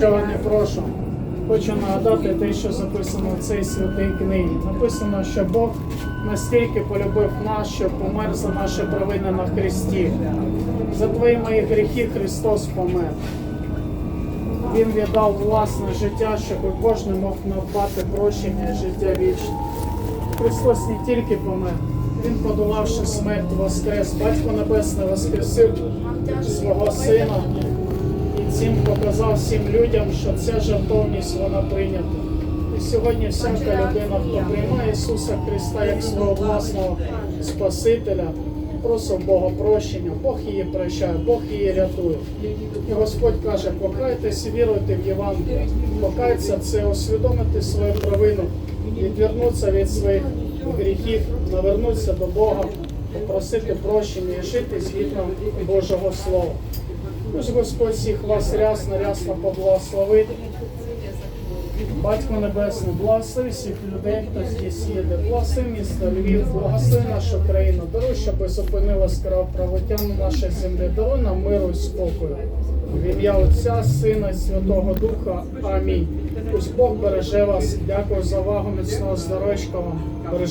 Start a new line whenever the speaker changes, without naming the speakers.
Сьогодні прошу. Хочу нагадати те, що записано в цій святій книгі. Написано, що Бог настільки полюбив нас, що помер за наші провини на Христі. За твої мої гріхи Христос помер. Він віддав власне життя, щоб кожен мог надбати прощення життя вічне. Христос не тільки помер, Він, подолавши смерть, воскрес. Батько Небесний воскресив свого сина цим показав всім людям, що ця жертовність вона прийнята. І сьогодні всяка людина, хто приймає Ісуса Христа як свого власного Спасителя, просив Бога прощення, Бог її прощає, Бог її рятує. І Господь каже, покайтесь і віруйте в Євангеліє. Покайтеся це усвідомити свою провину, відвернутися від своїх гріхів, навернутися до Бога, попросити прощення і жити згідно Божого Слова. Тож Господь всіх вас рясно, рясно поблагословить. Батько Небесний, благослови всіх людей, хто здесь їде. Благослови місто Львів, благослови нашу країну. Даруй, щоб зупинилось кровопролиття на нашій землі. Даруй нам миру і спокою. В ім'я Отця, Сина і Святого Духа. Амінь. Пусть Бог береже вас. Дякую за увагу, міцного здоров'ячка вам.